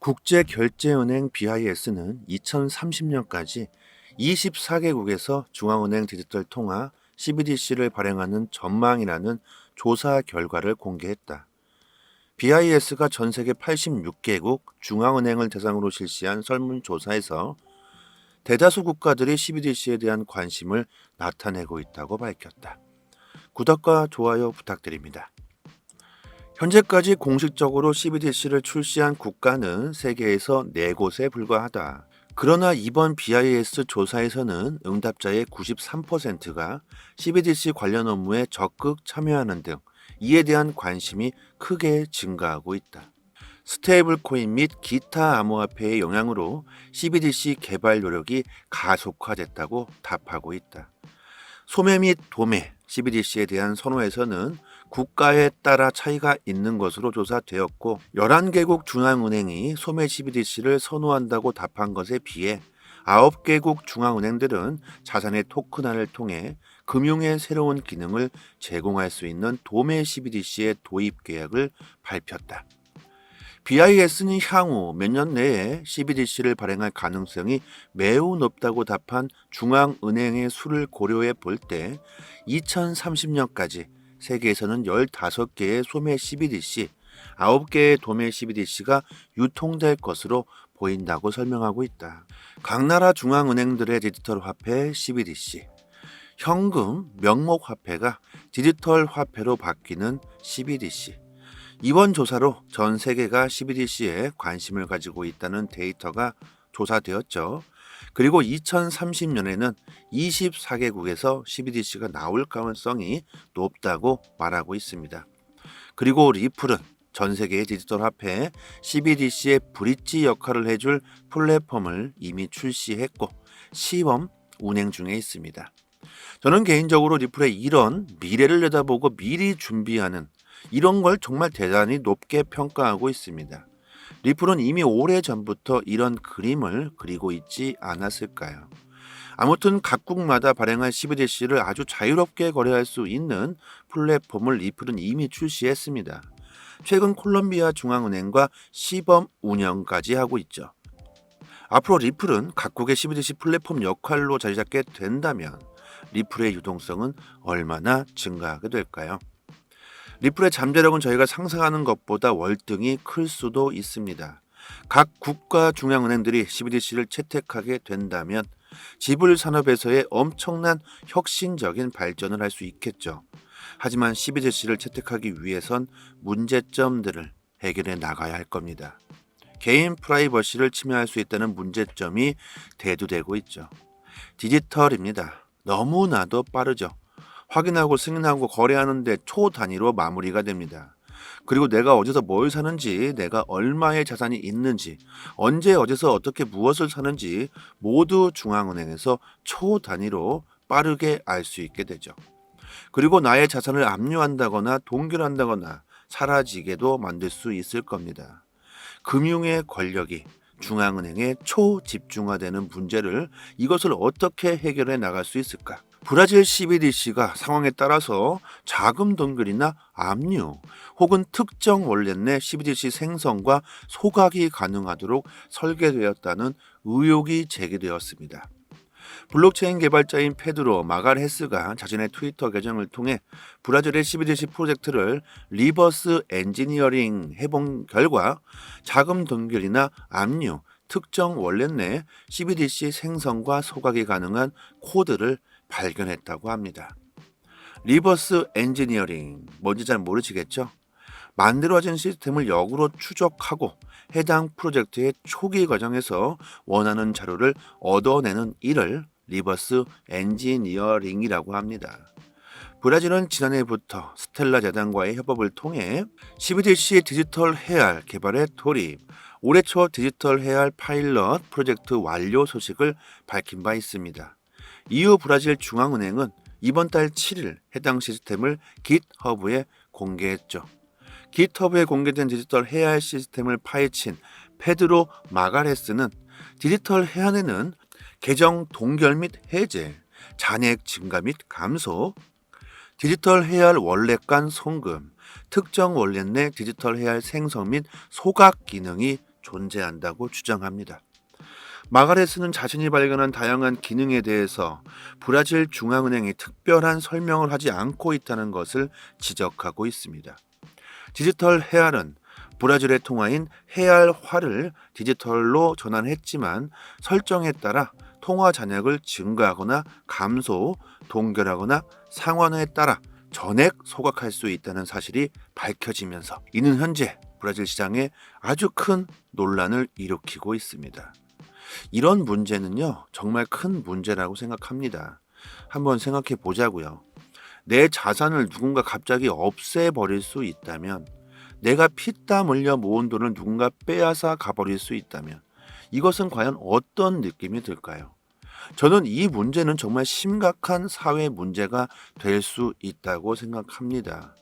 국제결제은행 BIS는 2030년까지 24개국에서 중앙은행 디지털 통화 CBDC를 발행하는 전망이라는 조사 결과를 공개했다. BIS가 전 세계 86개국 중앙은행을 대상으로 실시한 설문조사에서 대다수 국가들이 CBDC에 대한 관심을 나타내고 있다고 밝혔다. 구독과 좋아요 부탁드립니다. 현재까지 공식적으로 CBDC를 출시한 국가는 세계에서 4곳에 불과하다. 그러나 이번 BIS 조사에서는 응답자의 93%가 CBDC 관련 업무에 적극 참여하는 등 이에 대한 관심이 크게 증가하고 있다. 스테이블 코인 및 기타 암호화폐의 영향으로 CBDC 개발 노력이 가속화됐다고 답하고 있다. 소매 및 도매 CBDC에 대한 선호에서는 국가에 따라 차이가 있는 것으로 조사되었고 11개국 중앙은행이 소매 CBDC를 선호한다고 답한 것에 비해 9개국 중앙은행들은 자산의 토큰화를 통해 금융의 새로운 기능을 제공할 수 있는 도매 CBDC의 도입 계획을 밝혔다. BIS는 향후 몇 년 내에 CBDC를 발행할 가능성이 매우 높다고 답한 중앙은행의 수를 고려해 볼 때 2030년까지 세계에서는 15개의 소매 CBDC, 9개의 도매 CBDC가 유통될 것으로 보인다고 설명하고 있다. 각 나라 중앙은행들의 디지털 화폐 CBDC, 현금, 명목 화폐가 디지털 화폐로 바뀌는 CBDC. 이번 조사로 전 세계가 CBDC에 관심을 가지고 있다는 데이터가 조사되었죠. 그리고 2030년에는 24개국에서 CBDC가 나올 가능성이 높다고 말하고 있습니다. 그리고 리플은 전 세계의 디지털 화폐 CBDC의 브릿지 역할을 해줄 플랫폼을 이미 출시했고 시범 운행 중에 있습니다. 저는 개인적으로 리플의 이런 미래를 내다보고 미리 준비하는 이런 걸 정말 대단히 높게 평가하고 있습니다. 리플은 이미 오래 전부터 이런 그림을 그리고 있지 않았을까요? 아무튼 각국마다 발행한 CBDC를 아주 자유롭게 거래할 수 있는 플랫폼을 리플은 이미 출시했습니다. 최근 콜롬비아 중앙은행과 시범 운영까지 하고 있죠. 앞으로 리플은 각국의 CBDC 플랫폼 역할로 자리 잡게 된다면 리플의 유동성은 얼마나 증가하게 될까요? 리플의 잠재력은 저희가 상상하는 것보다 월등히 클 수도 있습니다. 각 국가 중앙은행들이 CBDC를 채택하게 된다면 지불 산업에서의 엄청난 혁신적인 발전을 할 수 있겠죠. 하지만 CBDC를 채택하기 위해선 문제점들을 해결해 나가야 할 겁니다. 개인 프라이버시를 침해할 수 있다는 문제점이 대두되고 있죠. 디지털입니다. 너무나도 빠르죠. 확인하고 승인하고 거래하는데 초 단위로 마무리가 됩니다. 그리고 내가 어디서 뭘 사는지, 내가 얼마의 자산이 있는지, 언제 어디서 어떻게 무엇을 사는지 모두 중앙은행에서 초 단위로 빠르게 알 수 있게 되죠. 그리고 나의 자산을 압류한다거나 동결한다거나 사라지게도 만들 수 있을 겁니다. 금융의 권력이 중앙은행에 초집중화되는 문제를 이것을 어떻게 해결해 나갈 수 있을까? 브라질 CBDC가 상황에 따라서 자금 동결이나 압류 혹은 특정 원래 내 CBDC 생성과 소각이 가능하도록 설계되었다는 의혹이 제기되었습니다. 블록체인 개발자인 페드로 마가레스가 자신의 트위터 계정을 통해 브라질의 CBDC 프로젝트를 리버스 엔지니어링 해본 결과 자금 동결이나 압류, 특정 월렛 내 CBDC 생성과 소각이 가능한 코드를 발견했다고 합니다. 리버스 엔지니어링 뭔지 잘 모르시겠죠? 만들어진 시스템을 역으로 추적하고 해당 프로젝트의 초기 과정에서 원하는 자료를 얻어내는 일을 리버스 엔지니어링이라고 합니다. 브라질은 지난해부터 스텔라 재단과의 협업을 통해 CBDC 디지털 헤알 개발에 돌입, 올해 초 디지털 헤알 파일럿 프로젝트 완료 소식을 밝힌 바 있습니다. 이후 브라질 중앙은행은 이번 달 7일 해당 시스템을 GitHub에 공개했죠. GitHub에 공개된 디지털 헤알 시스템을 파헤친 페드로 마가레스는 디지털 해안에는 계정 동결 및 해제, 잔액 증가 및 감소, 디지털 해알 원래 간 송금, 특정 원래 내 디지털 해알 생성 및 소각 기능이 존재한다고 주장합니다. 마가레스는 자신이 발견한 다양한 기능에 대해서 브라질 중앙은행이 특별한 설명을 하지 않고 있다는 것을 지적하고 있습니다. 디지털 헤알은 브라질의 통화인 헤알화를 디지털로 전환했지만 설정에 따라 통화 잔액을 증가하거나 감소, 동결하거나 상환에 따라 전액 소각할 수 있다는 사실이 밝혀지면서 이는 현재 브라질 시장에 아주 큰 논란을 일으키고 있습니다. 이런 문제는요, 정말 큰 문제라고 생각합니다. 한번 생각해 보자고요. 내 자산을 누군가 갑자기 없애버릴 수 있다면, 내가 피땀 흘려 모은 돈을 누군가 빼앗아 가버릴 수 있다면, 이것은 과연 어떤 느낌이 들까요? 저는 이 문제는 정말 심각한 사회 문제가 될 수 있다고 생각합니다.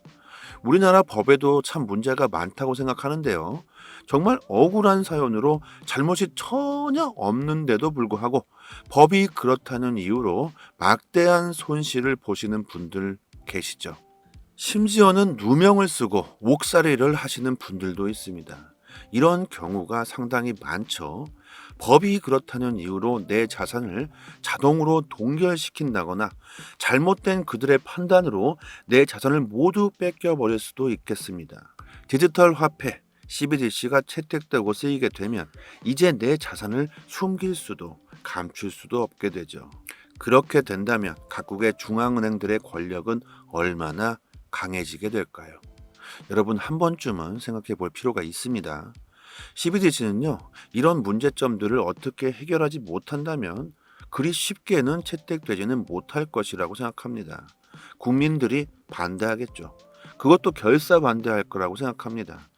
우리나라 법에도 참 문제가 많다고 생각하는데요. 정말 억울한 사연으로 잘못이 전혀 없는데도 불구하고 법이 그렇다는 이유로 막대한 손실을 보시는 분들 계시죠. 심지어는 누명을 쓰고 옥살이를 하시는 분들도 있습니다. 이런 경우가 상당히 많죠. 법이 그렇다는 이유로 내 자산을 자동으로 동결시킨다거나 잘못된 그들의 판단으로 내 자산을 모두 뺏겨버릴 수도 있겠습니다. 디지털 화폐 CBDC가 채택되고 쓰이게 되면 이제 내 자산을 숨길 수도 감출 수도 없게 되죠. 그렇게 된다면 각국의 중앙은행들의 권력은 얼마나 강해지게 될까요? 여러분 한 번쯤은 생각해 볼 필요가 있습니다. CBDC는요, 이런 문제점들을 어떻게 해결하지 못한다면 그리 쉽게는 채택되지는 못할 것이라고 생각합니다. 국민들이 반대하겠죠. 그것도 결사 반대할 거라고 생각합니다.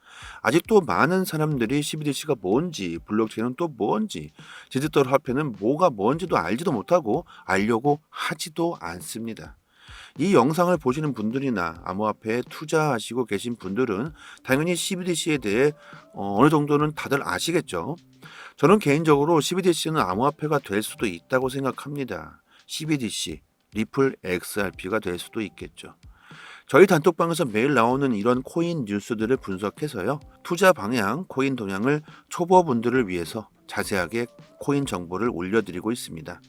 아직도 많은 사람들이 CBDC가 뭔지, 블록체인은 또 뭔지, 디지털 화폐는 뭐가 뭔지도 알지도 못하고 알려고 하지도 않습니다. 이 영상을 보시는 분들이나 암호화폐에 투자하시고 계신 분들은 당연히 CBDC에 대해 어, 어느 정도는 다들 아시겠죠. 저는 개인적으로 CBDC는 암호화폐가 될 수도 있다고 생각합니다. CBDC, 리플 XRP가 될 수도 있겠죠. 저희 단톡방에서 매일 나오는 이런 코인 뉴스들을 분석해서요. 투자 방향, 코인 동향을 초보분들을 위해서 자세하게 코인 정보를 올려드리고 있습니다.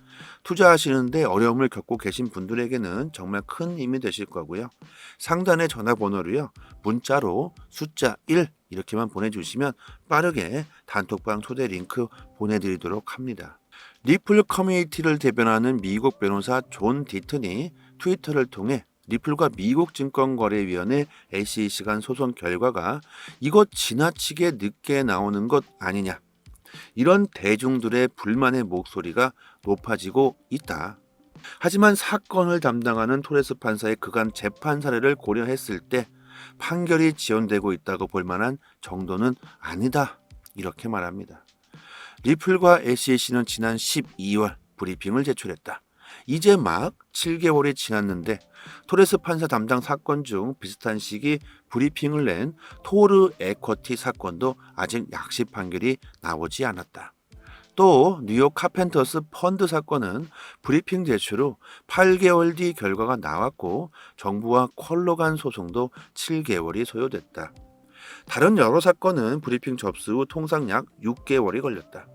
투자하시는데 어려움을 겪고 계신 분들에게는 정말 큰 힘이 되실 거고요. 상단의 전화번호로요. 문자로 숫자 1 이렇게만 보내주시면 빠르게 단톡방 초대 링크 보내드리도록 합니다. 리플 커뮤니티를 대변하는 미국 변호사 존 디튼이 트위터를 통해 리플과 미국 증권거래위원회 SEC 간 소송 결과가 이것 지나치게 늦게 나오는 것 아니냐. 이런 대중들의 불만의 목소리가 높아지고 있다. 하지만 사건을 담당하는 토레스 판사의 그간 재판 사례를 고려했을 때 판결이 지연되고 있다고 볼 만한 정도는 아니다. 이렇게 말합니다. 리플과 SEC는 지난 12월 브리핑을 제출했다. 이제 막 7개월이 지났는데 토레스 판사 담당 사건 중 비슷한 시기 브리핑을 낸 토르 에쿼티 사건도 아직 약식 판결이 나오지 않았다. 또 뉴욕 카펜터스 펀드 사건은 브리핑 제출 후 8개월 뒤 결과가 나왔고 정부와 컬러 간 소송도 7개월이 소요됐다. 다른 여러 사건은 브리핑 접수 후 통상 약 6개월이 걸렸다.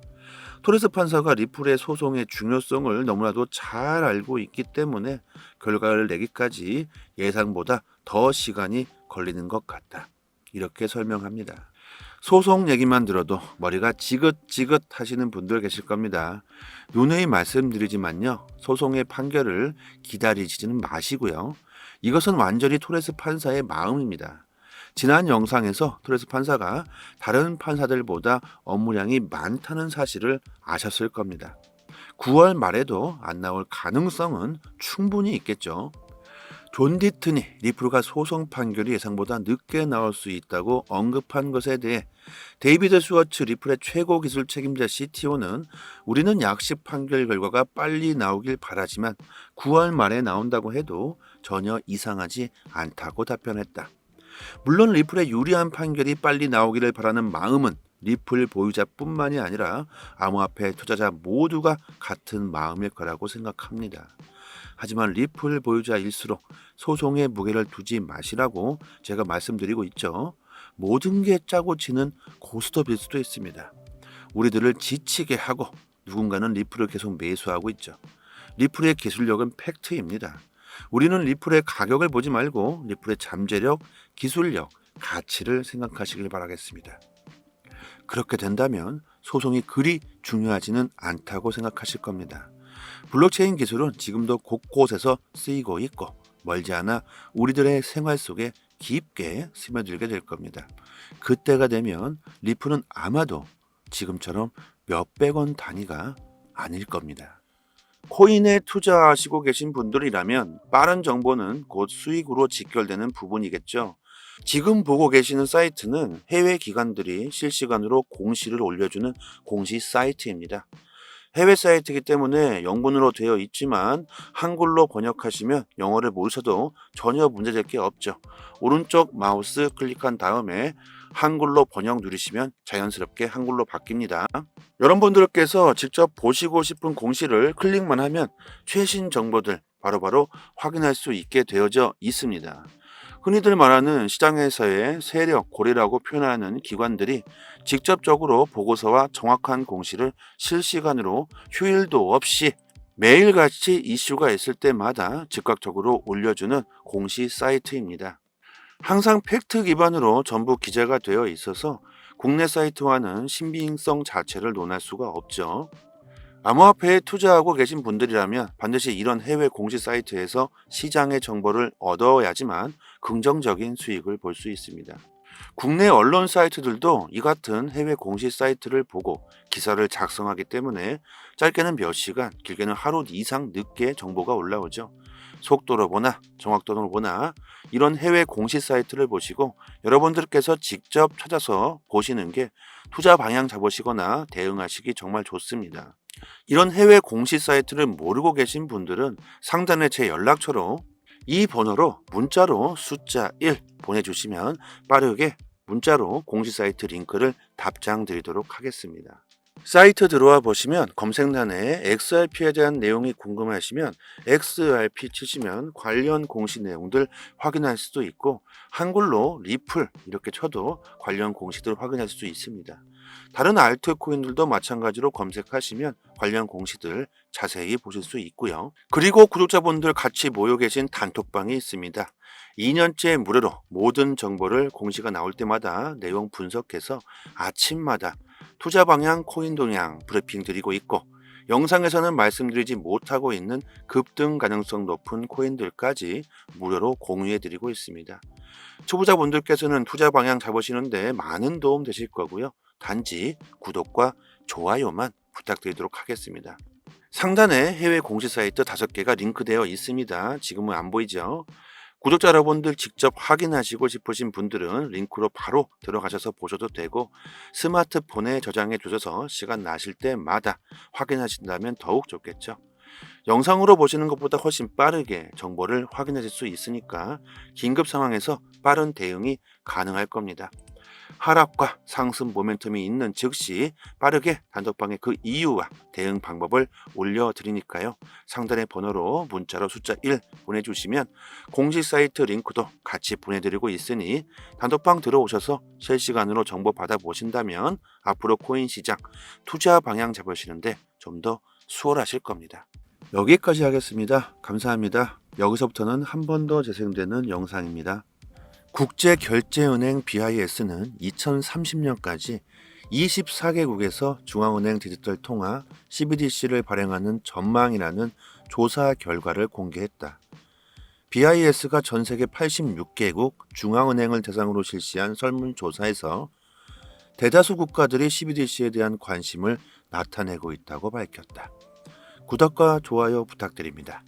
토레스 판사가 리플의 소송의 중요성을 너무나도 잘 알고 있기 때문에 결과를 내기까지 예상보다 더 시간이 걸리는 것 같다. 이렇게 설명합니다. 소송 얘기만 들어도 머리가 지긋지긋 하시는 분들 계실 겁니다. 누누이 말씀드리지만요. 소송의 판결을 기다리지는 마시고요. 이것은 완전히 토레스 판사의 마음입니다. 지난 영상에서 토레스 판사가 다른 판사들보다 업무량이 많다는 사실을 아셨을 겁니다. 9월 말에도 안 나올 가능성은 충분히 있겠죠. 존 디튼이 리플가 소송 판결이 예상보다 늦게 나올 수 있다고 언급한 것에 대해 데이비드 스워츠 리플의 최고 기술 책임자 CTO는 우리는 약식 판결 결과가 빨리 나오길 바라지만 9월 말에 나온다고 해도 전혀 이상하지 않다고 답변했다. 물론 리플의 유리한 판결이 빨리 나오기를 바라는 마음은 리플 보유자뿐만이 아니라 암호화폐 투자자 모두가 같은 마음일 거라고 생각합니다. 하지만 리플 보유자일수록 소송에 무게를 두지 마시라고 제가 말씀드리고 있죠. 모든 게 짜고 치는 고스톱일 수도 있습니다. 우리들을 지치게 하고 누군가는 리플을 계속 매수하고 있죠. 리플의 기술력은 팩트입니다. 우리는 리플의 가격을 보지 말고 리플의 잠재력, 기술력, 가치를 생각하시길 바라겠습니다. 그렇게 된다면 소송이 그리 중요하지는 않다고 생각하실 겁니다. 블록체인 기술은 지금도 곳곳에서 쓰이고 있고 멀지 않아 우리들의 생활 속에 깊게 스며들게 될 겁니다. 그때가 되면 리플은 아마도 지금처럼 몇백 원 단위가 아닐 겁니다. 코인에 투자하시고 계신 분들이라면 빠른 정보는 곧 수익으로 직결되는 부분이겠죠. 지금 보고 계시는 사이트는 해외 기관들이 실시간으로 공시를 올려주는 공시 사이트입니다. 해외 사이트이기 때문에 영문으로 되어 있지만 한글로 번역하시면 영어를 모르셔도 전혀 문제될 게 없죠. 오른쪽 마우스 클릭한 다음에 한글로 번역 누르시면 자연스럽게 한글로 바뀝니다. 여러분들께서 직접 보시고 싶은 공시를 클릭만 하면 최신 정보들 바로바로 확인할 수 있게 되어져 있습니다. 흔히들 말하는 시장에서의 세력, 고리라고 표현하는 기관들이 직접적으로 보고서와 정확한 공시를 실시간으로 휴일도 없이 매일같이 이슈가 있을 때마다 즉각적으로 올려주는 공시 사이트입니다. 항상 팩트 기반으로 전부 기재가 되어 있어서 국내 사이트와는 신빙성 자체를 논할 수가 없죠. 암호화폐에 투자하고 계신 분들이라면 반드시 이런 해외 공시 사이트에서 시장의 정보를 얻어야지만 긍정적인 수익을 볼 수 있습니다. 국내 언론 사이트들도 이 같은 해외 공시 사이트를 보고 기사를 작성하기 때문에 짧게는 몇 시간, 길게는 하루 이상 늦게 정보가 올라오죠. 속도로 보나 정확도로 보나 이런 해외 공시 사이트를 보시고 여러분들께서 직접 찾아서 보시는 게 투자 방향 잡으시거나 대응하시기 정말 좋습니다. 이런 해외 공시 사이트를 모르고 계신 분들은 상단에 제 연락처로 이 번호로 문자로 숫자 1 보내주시면 빠르게 문자로 공시 사이트 링크를 답장 드리도록 하겠습니다. 사이트 들어와 보시면 검색란에 XRP에 대한 내용이 궁금하시면 XRP 치시면 관련 공시 내용들 확인할 수도 있고 한글로 리플 이렇게 쳐도 관련 공시들 확인할 수 있습니다. 다른 알트코인들도 마찬가지로 검색하시면 관련 공시들 자세히 보실 수 있고요. 그리고 구독자분들 같이 모여 계신 단톡방이 있습니다. 2년째 무료로 모든 정보를 공시가 나올 때마다 내용 분석해서 아침마다 투자 방향, 코인 동향 브리핑 드리고 있고 영상에서는 말씀드리지 못하고 있는 급등 가능성 높은 코인들까지 무료로 공유해 드리고 있습니다. 초보자분들께서는 투자 방향 잡으시는데 많은 도움 되실 거고요. 단지 구독과 좋아요만 부탁드리도록 하겠습니다. 상단에 해외 공시 사이트 5개가 링크되어 있습니다. 지금은 안 보이죠? 구독자 여러분들 직접 확인하시고 싶으신 분들은 링크로 바로 들어가셔서 보셔도 되고 스마트폰에 저장해 두셔서 시간 나실 때마다 확인하신다면 더욱 좋겠죠. 영상으로 보시는 것보다 훨씬 빠르게 정보를 확인하실 수 있으니까 긴급 상황에서 빠른 대응이 가능할 겁니다. 하락과 상승 모멘텀이 있는 즉시 빠르게 단톡방에 그 이유와 대응 방법을 올려드리니까요. 상단의 번호로 문자로 숫자 1 보내주시면 공식 사이트 링크도 같이 보내드리고 있으니 단톡방 들어오셔서 실시간으로 정보 받아보신다면 앞으로 코인 시장 투자 방향 잡으시는데 좀 더 수월하실 겁니다. 여기까지 하겠습니다. 감사합니다. 여기서부터는 한 번 더 재생되는 영상입니다. 국제결제은행 BIS는 2030년까지 24개국에서 중앙은행 디지털 통화 CBDC를 발행하는 전망이라는 조사 결과를 공개했다. BIS가 전 세계 86개국 중앙은행을 대상으로 실시한 설문조사에서 대다수 국가들이 CBDC에 대한 관심을 나타내고 있다고 밝혔다. 구독과 좋아요 부탁드립니다.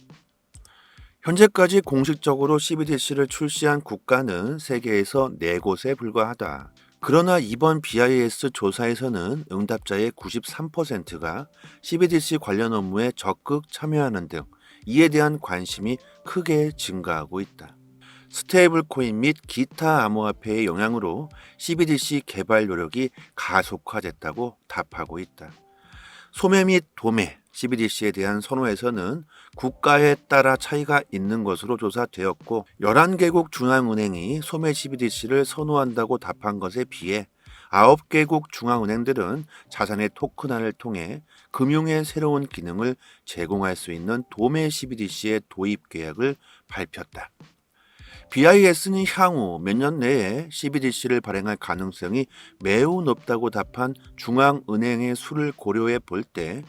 현재까지 공식적으로 CBDC를 출시한 국가는 세계에서 4곳에 불과하다. 그러나 이번 BIS 조사에서는 응답자의 93%가 CBDC 관련 업무에 적극 참여하는 등 이에 대한 관심이 크게 증가하고 있다. 스테이블 코인 및 기타 암호화폐의 영향으로 CBDC 개발 노력이 가속화됐다고 답하고 있다. 소매 및 도매, CBDC에 대한 선호에서는 국가에 따라 차이가 있는 것으로 조사되었고 11개국 중앙은행이 소매 CBDC를 선호한다고 답한 것에 비해 9개국 중앙은행들은 자산의 토큰화를 통해 금융의 새로운 기능을 제공할 수 있는 도매 CBDC의 도입 계획을 밝혔다. BIS는 향후 몇 년 내에 CBDC를 발행할 가능성이 매우 높다고 답한 중앙은행의 수를 고려해 볼 때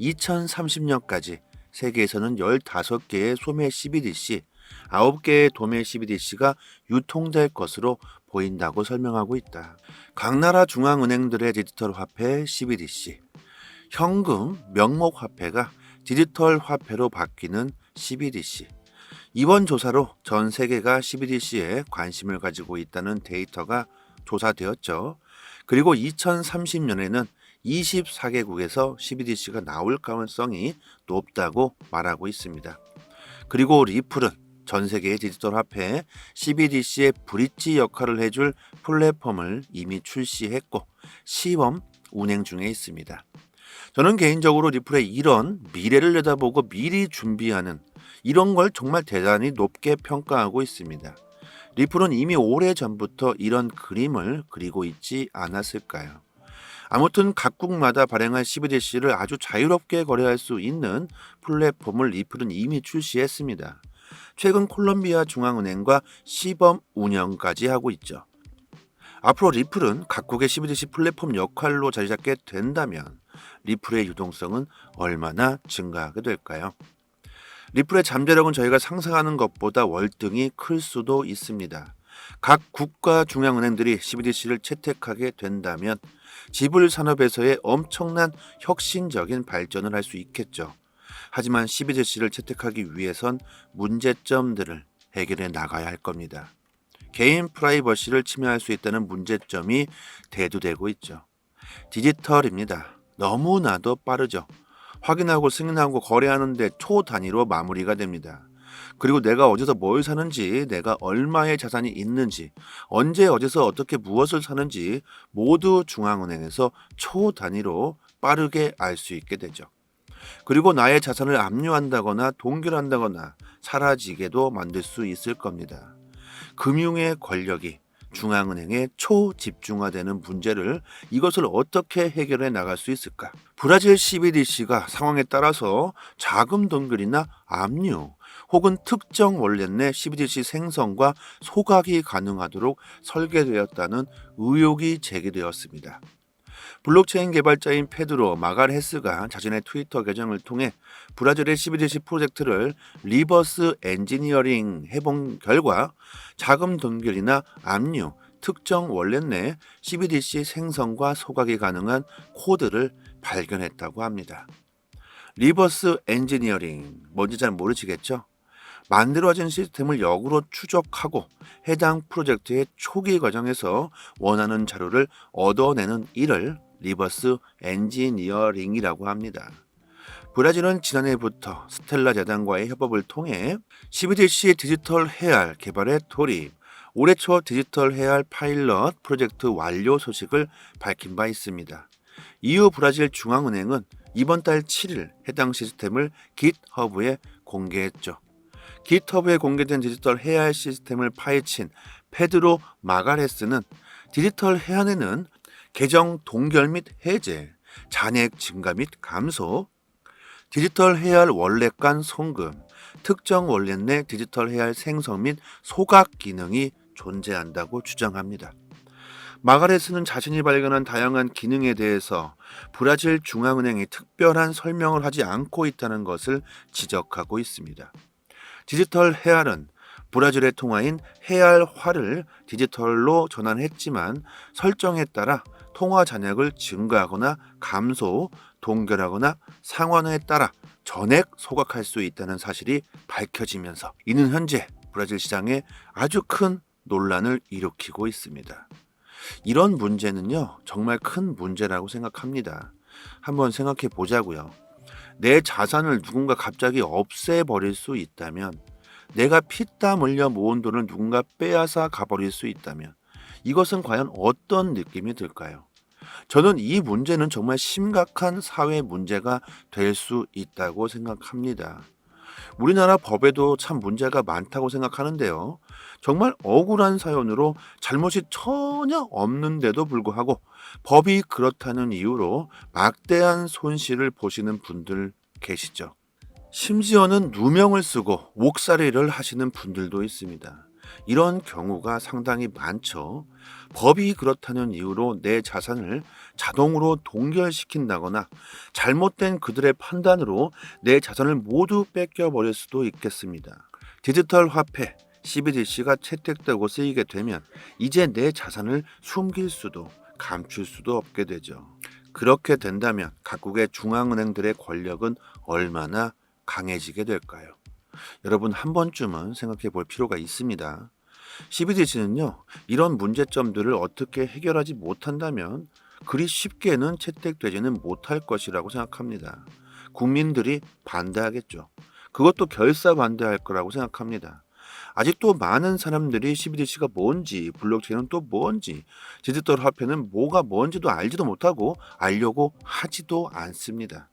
2030년까지 세계에서는 15개의 소매 CBDC, 9개의 도매 CBDC가 유통될 것으로 보인다고 설명하고 있다. 각 나라 중앙은행들의 디지털 화폐 CBDC, 현금 명목 화폐가 디지털 화폐로 바뀌는 CBDC. 이번 조사로 전 세계가 CBDC에 관심을 가지고 있다는 데이터가 조사되었죠. 그리고 2030년에는 24개국에서 CBDC가 나올 가능성이 높다고 말하고 있습니다. 그리고 리플은 전 세계의 디지털 화폐 CBDC의 브릿지 역할을 해줄 플랫폼을 이미 출시했고 시범 운행 중에 있습니다. 저는 개인적으로 리플의 이런 미래를 내다보고 미리 준비하는 이런 걸 정말 대단히 높게 평가하고 있습니다. 리플은 이미 오래 전부터 이런 그림을 그리고 있지 않았을까요? 아무튼 각국마다 발행할 CBDC를 아주 자유롭게 거래할 수 있는 플랫폼을 리플은 이미 출시했습니다. 최근 콜롬비아 중앙은행과 시범 운영까지 하고 있죠. 앞으로 리플은 각국의 CBDC 플랫폼 역할로 자리 잡게 된다면 리플의 유동성은 얼마나 증가하게 될까요? 리플의 잠재력은 저희가 상상하는 것보다 월등히 클 수도 있습니다. 각 국가 중앙은행들이 CBDC를 채택하게 된다면 지불 산업에서의 엄청난 혁신적인 발전을 할 수 있겠죠. 하지만 CBDC를 채택하기 위해선 문제점들을 해결해 나가야 할 겁니다. 개인 프라이버시를 침해할 수 있다는 문제점이 대두되고 있죠. 디지털입니다. 너무나도 빠르죠. 확인하고 승인하고 거래하는데 초 단위로 마무리가 됩니다. 그리고 내가 어디서 뭘 사는지, 내가 얼마의 자산이 있는지, 언제 어디서 어떻게 무엇을 사는지 모두 중앙은행에서 초 단위로 빠르게 알 수 있게 되죠. 그리고 나의 자산을 압류한다거나 동결한다거나 사라지게도 만들 수 있을 겁니다. 금융의 권력이 중앙은행에 초집중화되는 문제를 이것을 어떻게 해결해 나갈 수 있을까? 브라질 CBDC가 상황에 따라서 자금 동결이나 압류 혹은 특정 원래 내 CBDC 생성과 소각이 가능하도록 설계되었다는 의혹이 제기되었습니다. 블록체인 개발자인 페드로 마가레스가 자신의 트위터 계정을 통해 브라질의 CBDC 프로젝트를 리버스 엔지니어링 해본 결과 자금 동결이나 압류, 특정 원래 내 CBDC 생성과 소각이 가능한 코드를 발견했다고 합니다. 리버스 엔지니어링 뭔지 잘 모르시겠죠? 만들어진 시스템을 역으로 추적하고 해당 프로젝트의 초기 과정에서 원하는 자료를 얻어내는 일을 리버스 엔지니어링이라고 합니다. 브라질은 지난해부터 스텔라 재단과의 협업을 통해 CBDC 디지털 해알 개발에 돌입, 올해 초 디지털 해알 파일럿 프로젝트 완료 소식을 밝힌 바 있습니다. 이후 브라질 중앙은행은 이번 달 7일 해당 시스템을 GitHub에 공개했죠. GitHub에 공개된 디지털 해알 시스템을 파헤친 페드로 마가레스는 디지털 해안에는 계정 동결 및 해제, 잔액 증가 및 감소, 디지털 해알 원래 간 송금, 특정 원래 내 디지털 해알 생성 및 소각 기능이 존재한다고 주장합니다. 마가레스는 자신이 발견한 다양한 기능에 대해서 브라질 중앙은행이 특별한 설명을 하지 않고 있다는 것을 지적하고 있습니다. 디지털 해알은 브라질의 통화인 해알화를 디지털로 전환했지만 설정에 따라 통화 잔액을 증가하거나 감소, 동결하거나 상환에 따라 전액 소각할 수 있다는 사실이 밝혀지면서 이는 현재 브라질 시장에 아주 큰 논란을 일으키고 있습니다. 이런 문제는요, 정말 큰 문제라고 생각합니다. 한번 생각해 보자고요. 내 자산을 누군가 갑자기 없애버릴 수 있다면, 내가 피땀 흘려 모은 돈을 누군가 빼앗아 가버릴 수 있다면, 이것은 과연 어떤 느낌이 들까요? 저는 이 문제는 정말 심각한 사회 문제가 될 수 있다고 생각합니다. 우리나라 법에도 참 문제가 많다고 생각하는데요. 정말 억울한 사연으로 잘못이 전혀 없는데도 불구하고 법이 그렇다는 이유로 막대한 손실을 보시는 분들 계시죠. 심지어는 누명을 쓰고 옥살이를 하시는 분들도 있습니다. 이런 경우가 상당히 많죠. 법이 그렇다는 이유로 내 자산을 자동으로 동결시킨다거나 잘못된 그들의 판단으로 내 자산을 모두 뺏겨버릴 수도 있겠습니다. 디지털 화폐 CBDC가 채택되고 쓰이게 되면 이제 내 자산을 숨길 수도 감출 수도 없게 되죠. 그렇게 된다면 각국의 중앙은행들의 권력은 얼마나 강해지게 될까요? 여러분 한 번쯤은 생각해 볼 필요가 있습니다. CBDC는요, 이런 문제점들을 어떻게 해결하지 못한다면 그리 쉽게는 채택되지는 못할 것이라고 생각합니다. 국민들이 반대하겠죠. 그것도 결사 반대할 거라고 생각합니다. 아직도 많은 사람들이 CBDC가 뭔지, 블록체인은 또 뭔지, 디지털 화폐는 뭐가 뭔지도 알지도 못하고 알려고 하지도 않습니다.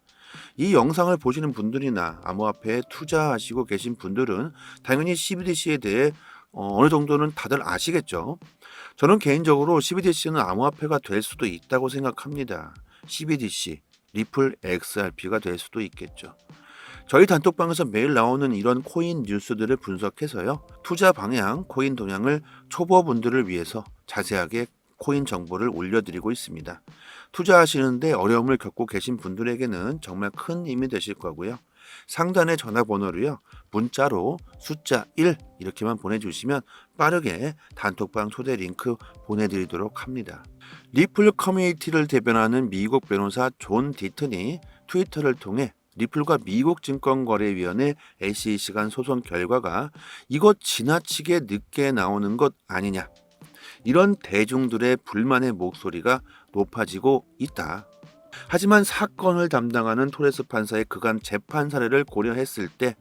이 영상을 보시는 분들이나 암호화폐에 투자하시고 계신 분들은 당연히 CBDC에 대해 어, 어느 정도는 다들 아시겠죠. 저는 개인적으로 CBDC는 암호화폐가 될 수도 있다고 생각합니다. CBDC, 리플 XRP가 될 수도 있겠죠. 저희 단톡방에서 매일 나오는 이런 코인 뉴스들을 분석해서요. 투자 방향, 코인 동향을 초보분들을 위해서 자세하게 코인 정보를 올려드리고 있습니다. 투자하시는데 어려움을 겪고 계신 분들에게는 정말 큰 힘이 되실 거고요. 상단의 전화번호로요. 문자로 숫자 1 이렇게만 보내주시면 빠르게 단톡방 초대 링크 보내드리도록 합니다. 리플 커뮤니티를 대변하는 미국 변호사 존 디튼이 트위터를 통해 리플과 미국 증권거래위원회 SEC 간 소송 결과가 이것 지나치게 늦게 나오는 것 아니냐. 이런 대중들의 불만의 목소리가 높아지고 있다. 하지만 사건을 담당하는 토레스 판사의 그간 재판 사례를 고려했을 때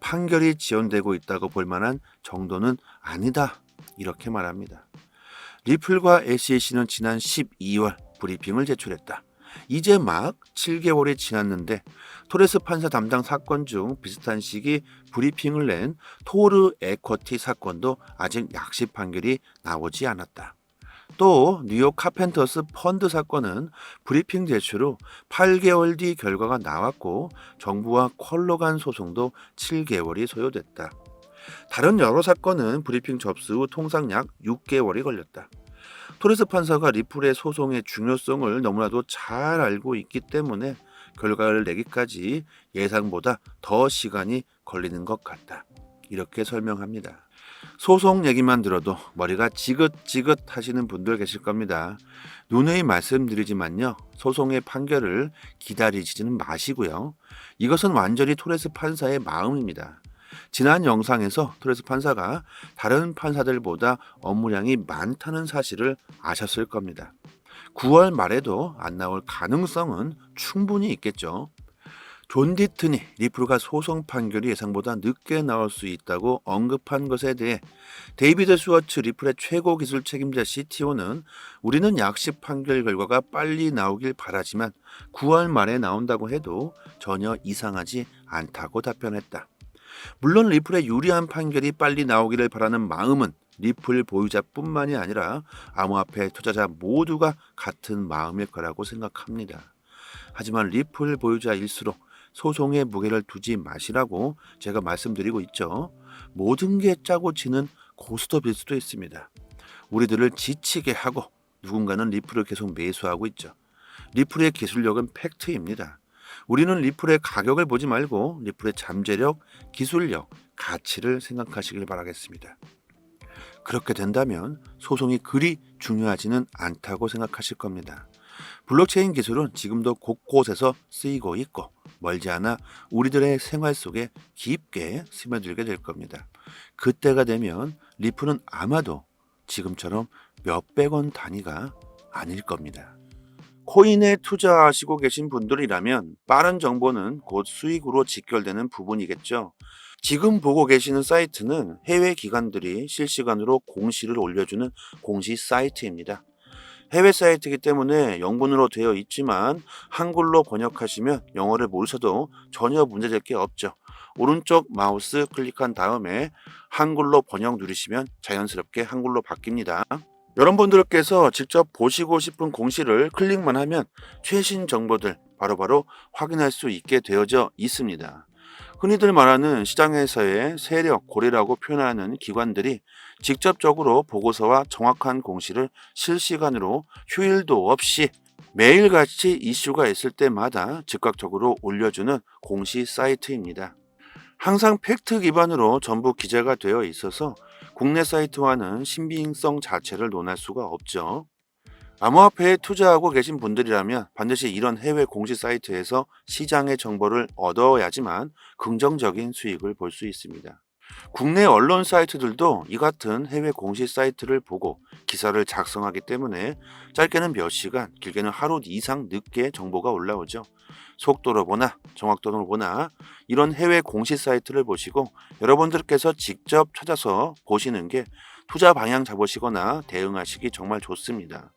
판결이 지연되고 있다고 볼 만한 정도는 아니다. 이렇게 말합니다. 리플과 SEC는 지난 12월 브리핑을 제출했다. 이제 막 7개월이 지났는데 토레스 판사 담당 사건 중 비슷한 시기 브리핑을 낸 토르 에쿼티 사건도 아직 약식 판결이 나오지 않았다. 또 뉴욕 카펜터스 펀드 사건은 브리핑 제출 후 8개월 뒤 결과가 나왔고 정부와 컬러 간 소송도 7개월이 소요됐다. 다른 여러 사건은 브리핑 접수 후 통상 약 6개월이 걸렸다. 토레스 판사가 리플의 소송의 중요성을 너무나도 잘 알고 있기 때문에 결과를 내기까지 예상보다 더 시간이 걸리는 것 같다. 이렇게 설명합니다. 소송 얘기만 들어도 머리가 지긋지긋 하시는 분들 계실 겁니다. 누누이 말씀드리지만요. 소송의 판결을 기다리지는 마시고요. 이것은 완전히 토레스 판사의 마음입니다. 지난 영상에서 토레스 판사가 다른 판사들보다 업무량이 많다는 사실을 아셨을 겁니다. 9월 말에도 안 나올 가능성은 충분히 있겠죠. 존 디튼이 리플가 소송 판결이 예상보다 늦게 나올 수 있다고 언급한 것에 대해 데이비드 스워츠 리플의 최고 기술 책임자 CTO는 우리는 약식 판결 결과가 빨리 나오길 바라지만 9월 말에 나온다고 해도 전혀 이상하지 않다고 답변했다. 물론 리플의 유리한 판결이 빨리 나오기를 바라는 마음은 리플 보유자뿐만이 아니라 암호화폐 투자자 모두가 같은 마음일 거라고 생각합니다. 하지만 리플 보유자일수록 소송에 무게를 두지 마시라고 제가 말씀드리고 있죠. 모든 게 짜고 치는 고스톱일 수도 있습니다. 우리들을 지치게 하고 누군가는 리플을 계속 매수하고 있죠. 리플의 기술력은 팩트입니다. 우리는 리플의 가격을 보지 말고 리플의 잠재력, 기술력, 가치를 생각하시길 바라겠습니다. 그렇게 된다면 소송이 그리 중요하지는 않다고 생각하실 겁니다. 블록체인 기술은 지금도 곳곳에서 쓰이고 있고 멀지 않아 우리들의 생활 속에 깊게 스며들게 될 겁니다. 그때가 되면 리플은 아마도 지금처럼 몇백 원 단위가 아닐 겁니다. 코인에 투자하시고 계신 분들이라면 빠른 정보는 곧 수익으로 직결되는 부분이겠죠. 지금 보고 계시는 사이트는 해외 기관들이 실시간으로 공시를 올려주는 공시 사이트입니다. 해외 사이트이기 때문에 영문으로 되어 있지만 한글로 번역하시면 영어를 모르셔도 전혀 문제될 게 없죠. 오른쪽 마우스 클릭한 다음에 한글로 번역 누르시면 자연스럽게 한글로 바뀝니다. 여러분들께서 직접 보시고 싶은 공시를 클릭만 하면 최신 정보들 바로바로 확인할 수 있게 되어져 있습니다. 흔히들 말하는 시장에서의 세력, 고리라고 표현하는 기관들이 직접적으로 보고서와 정확한 공시를 실시간으로 휴일도 없이 매일같이 이슈가 있을 때마다 즉각적으로 올려주는 공시 사이트입니다. 항상 팩트 기반으로 전부 기재가 되어 있어서 국내 사이트와는 신빙성 자체를 논할 수가 없죠. 암호화폐에 투자하고 계신 분들이라면 반드시 이런 해외 공시 사이트에서 시장의 정보를 얻어야지만 긍정적인 수익을 볼 수 있습니다. 국내 언론 사이트들도 이 같은 해외 공시 사이트를 보고 기사를 작성하기 때문에 짧게는 몇 시간, 길게는 하루 이상 늦게 정보가 올라오죠. 속도로 보나 정확도로 보나 이런 해외 공시 사이트를 보시고 여러분들께서 직접 찾아서 보시는 게 투자 방향 잡으시거나 대응하시기 정말 좋습니다.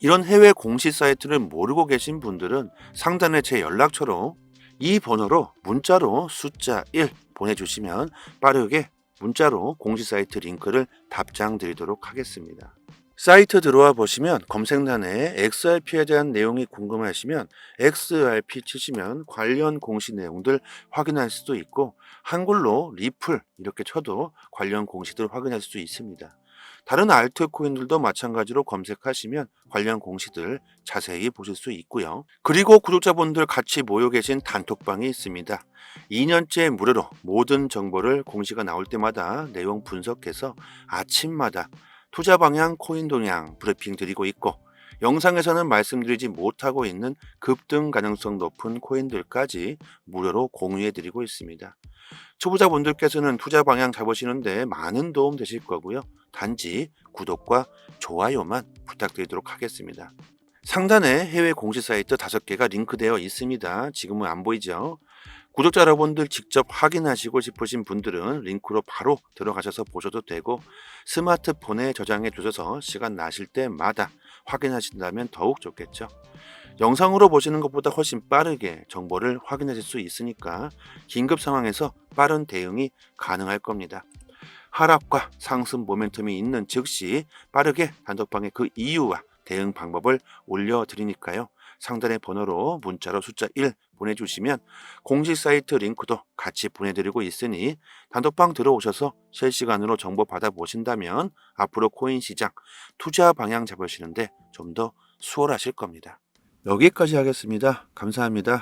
이런 해외 공시 사이트를 모르고 계신 분들은 상단에 제 연락처로 이 번호로 문자로 숫자 1 보내주시면 빠르게 문자로 공시 사이트 링크를 답장 드리도록 하겠습니다. 사이트 들어와 보시면 검색란에 XRP에 대한 내용이 궁금하시면 XRP 치시면 관련 공시 내용들 확인할 수도 있고 한글로 리플 이렇게 쳐도 관련 공시들 확인할 수 있습니다. 다른 알트코인들도 마찬가지로 검색하시면 관련 공시들 자세히 보실 수 있고요. 그리고 구독자분들 같이 모여 계신 단톡방이 있습니다. 2년째 무료로 모든 정보를 공시가 나올 때마다 내용 분석해서 아침마다 투자 방향, 코인 동향 브리핑 드리고 있고 영상에서는 말씀드리지 못하고 있는 급등 가능성 높은 코인들까지 무료로 공유해 드리고 있습니다. 초보자분들께서는 투자 방향 잡으시는데 많은 도움 되실 거고요. 단지 구독과 좋아요만 부탁드리도록 하겠습니다. 상단에 해외 공시 사이트 5개가 링크되어 있습니다. 지금은 안 보이죠? 구독자 여러분들 직접 확인하시고 싶으신 분들은 링크로 바로 들어가셔서 보셔도 되고 스마트폰에 저장해 두셔서 시간 나실 때마다 확인하신다면 더욱 좋겠죠. 영상으로 보시는 것보다 훨씬 빠르게 정보를 확인하실 수 있으니까 긴급 상황에서 빠른 대응이 가능할 겁니다. 하락과 상승 모멘텀이 있는 즉시 빠르게 단독방에 그 이유와 대응 방법을 올려드리니까요. 상단의 번호로 문자로 숫자 1 보내주시면 공식 사이트 링크도 같이 보내드리고 있으니 단독방 들어오셔서 실시간으로 정보 받아보신다면 앞으로 코인 시장 투자 방향 잡으시는데 좀 더 수월하실 겁니다. 여기까지 하겠습니다. 감사합니다.